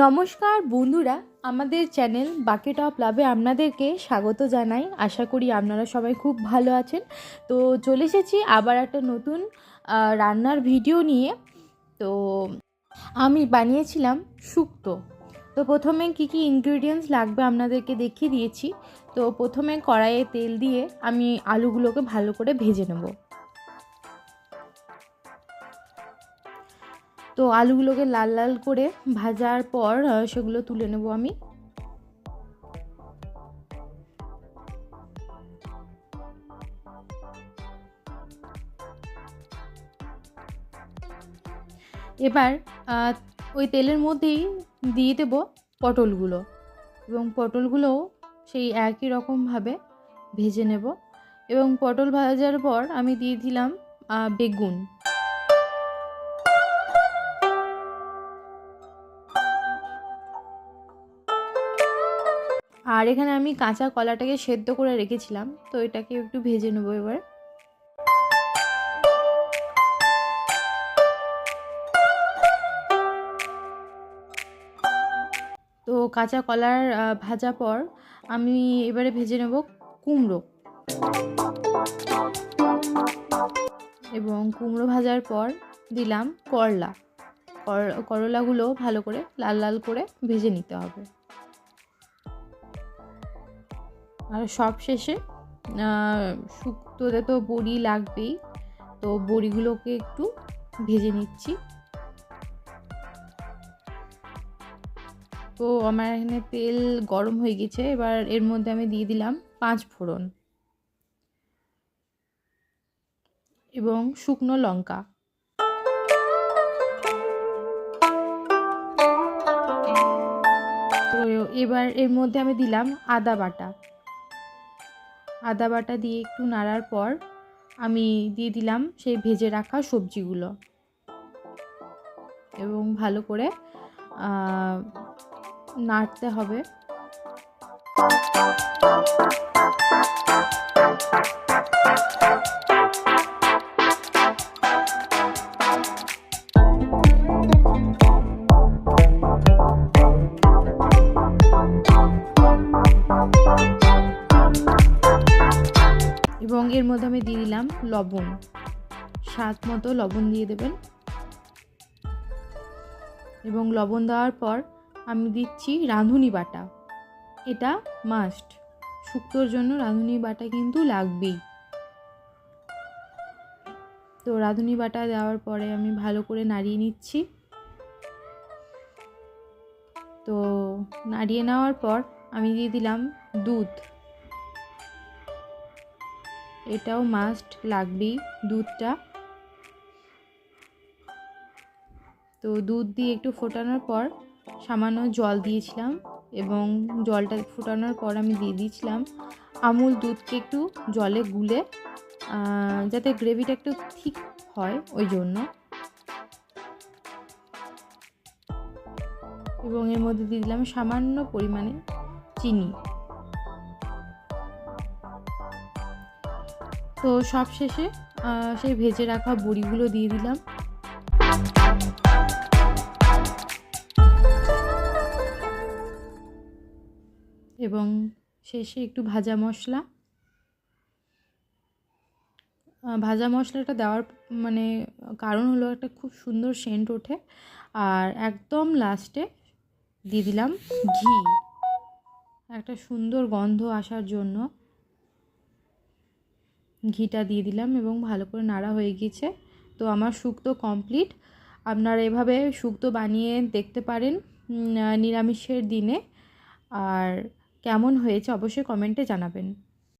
নমস্কার বন্ধুরা, আমাদের চ্যানেল বাকেট অফ লাভে আপনাদেরকে স্বাগত জানাই। আশা করি আপনারা সবাই খুব ভালো আছেন। তো চলে এসেছি আবার একটা নতুন রান্নার ভিডিও নিয়ে। তো আমি বানিয়েছিলাম শুক্তো। তো প্রথমে কি কি ইনগ্রিডিয়েন্টস লাগবে আপনাদেরকে দেখিয়ে দিয়েছি। তো প্রথমে কড়াইয়ে তেল দিয়ে আমি আলুগুলোকে ভালো করে ভেজে নেব। তো আলুগুলোকে লাল লাল করে ভাজার পর সেগুলো তুলে নেব আমি। এবার ওই তেলের মধ্যেই দিয়ে দেবো পটলগুলো। এবং পটলগুলোও সেই একই রকমভাবে ভেজে নেব। এবং পটল ভাজার পর আমি দিয়ে দিলাম বেগুন। আর এখানে আমি কাঁচা কলাটাকে সেদ্ধ করে রেখেছিলাম, তো এটাকে একটু ভেজে নেব এবার। তো কাঁচা কলার ভাজা পর আমি এবারে ভেজে নেব কুমড়ো। এবং কুমড়ো ভাজার পর দিলাম করলা। কর- করলাগুলো ভালো করে লাল লাল করে ভেজে নিতে হবে। আর সব শেষে শুক্তোতে তো বড়ি লাগবেই, তো বড়িগুলোকে একটু ভেজে নিচ্ছি। তো আমার এখানে তেল গরম হয়ে গেছে, এবার এর মধ্যে আমি দিয়ে দিলাম পাঁচ ফোড়ন। এবং শুকনো লঙ্কা। তো এবার এর মধ্যে আমি দিলাম আদা বাটা। আদা বাটা দিয়ে একটু নাড়ার পর আমি দিয়ে দিলাম সেই ভেজে রাখা সবজিগুলো। এবং ভালো করে নাড়তে হবে। এর মধ্যে আমি দিয়ে দিলাম লবণ। স্বাদ মতো লবণ দিয়ে দেবেন। এবং লবণ দেওয়ার পর আমি দিচ্ছি রাঁধুনি বাটা। এটা মাস্ট শুক্তোর জন্য রাঁধুনি বাটা কিন্তু লাগবেই। তো রাঁধুনি বাটা দেওয়ার পরে আমি ভালো করে নাড়িয়ে নিচ্ছি। তো নাড়িয়ে নেওয়ার পর আমি দিয়ে দিলাম দুধ। এটাও মাস্ট লাগবেই, দুধটা। তো দুধ দিয়ে একটু ফোটানোর পর সামান্য জল দিয়েছিলাম এবং জলটা ফোটানোর পর আমি দিয়ে দিয়েছিলাম আমুল দুধকে একটু জলে গুলে যাতে গ্রেভিটা একটু ঠিক হয় ওই জন্য। এবং এর মধ্যে দিয়ে দিলাম সামান্য পরিমাণে চিনি। তো সব শেষে সেই ভেজে রাখা বড়িগুলো দিয়ে দিলাম। এবং শেষে একটু ভাজা মশলা। ভাজা মশলাটা দেওয়ার মানে কারণ হলো একটা খুব সুন্দর সেন্ট ওঠে। আর একদম লাস্টে দিয়ে দিলাম ঘি। একটা সুন্দর গন্ধ আসার জন্য ঘিটা দিয়ে দিলাম এবং ভালো করে নাড়া হয়ে গিয়েছে। তো আমার শুক্তো কমপ্লিট। আপনারা এভাবে শুক্তো বানিয়ে দেখতে পারেন নিরামিষের দিনে। আর কেমন হয়েছে অবশ্যই কমেন্টে জানাবেন।